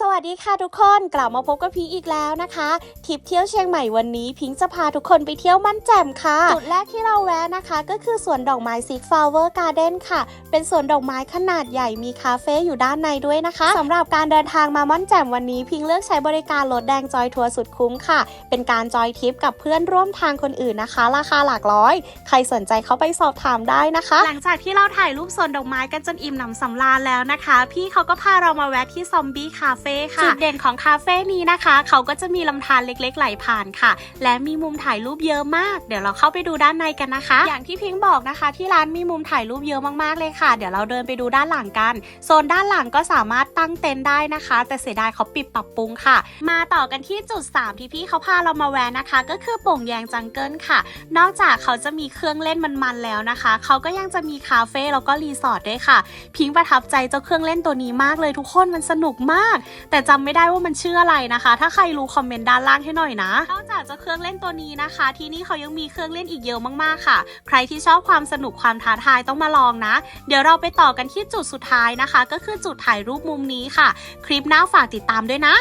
สวัสดีค่ะทุกคนกลับมาพบกับพิงอีกแล้วนะคะทริปเที่ยวเชียงใหม่วันนี้ พิงจะพาทุกคนไปเที่ยวมั่นแจ่มค่ะจุดแรกที่เราแวะนะคะ ก็คือสวนดอกไม้ซิกฟลาวเวอร์การ์เด้นค่ะ เป็นสวนดอกไม้ขนาดใหญ่มีคาเฟ่อยู่ด้านในด้วยนะคะสำหรับการเดินทางมามั่นแจ่มวันนี้ พิงเลือกใช้บริการรถแดงจอยทัวร์สุดคุ้มค่ะ เป็นการจอยทริปกับเพื่อนร่วมทางคนอื่นนะคะ ราคาหลักร้อย ใครสนใจเขาไปสอบถามได้นะคะ หลังจากที่เราถ่ายรูปสวนดอกไม้กันจนอิ่มหนำสำราญแล้วนะคะ พี่เขาก็พาเรามาแวะที่ซอมบี้คาเฟ่ค่ะ จุดเด่นของคาเฟ่นี้นะคะ เขาก็จะมีลำธารเล็กๆ ไหลผ่านค่ะ และมีมุมถ่ายรูปเยอะมาก เดี๋ยวเราเข้าไปดูด้านในกันนะคะ อย่างที่พิงค์บอกนะคะ ที่ร้านมีมุมถ่ายรูปเยอะมากๆเลยค่ะ เดี๋ยวเราเดินไปดูด้านหลังกัน โซนด้านหลังก็สามารถตั้งเต็นท์ได้นะคะ แต่เสียดายเขาปิดปรับปรุงค่ะ มาต่อกันที่จุด 3 ที่พี่เขาพาเรามาแวะนะคะ ก็คือโป่งแยงจังเกิลค่ะ นอกจากเขาจะมีเครื่องเล่นมันๆแล้วนะคะ เขาก็ยังจะมีคาเฟ่แล้วก็รีสอร์ทด้วยค่ะ พิงค์ประทับใจเจ้าเครื่องเล่นตัวนี้มากเลยทุกคนมันสนุกมากแต่จำไม่ได้ว่ามันชื่ออะไรนะคะ ถ้าใครรู้คอมเมนต์ด้านล่างให้หน่อยนะ นอกจากจะเครื่องเล่นตัวนี้นะคะ ที่นี่เขายังมีเครื่องเล่นอีกเยอะมากๆค่ะ ใครที่ชอบความสนุกความท้าทายต้องมาลองนะ เดี๋ยวเราไปต่อกันที่จุดสุดท้ายนะคะ ก็คือจุดถ่ายรูปมุมนี้ค่ะ คลิปหน้าฝากติดตามด้วยนะ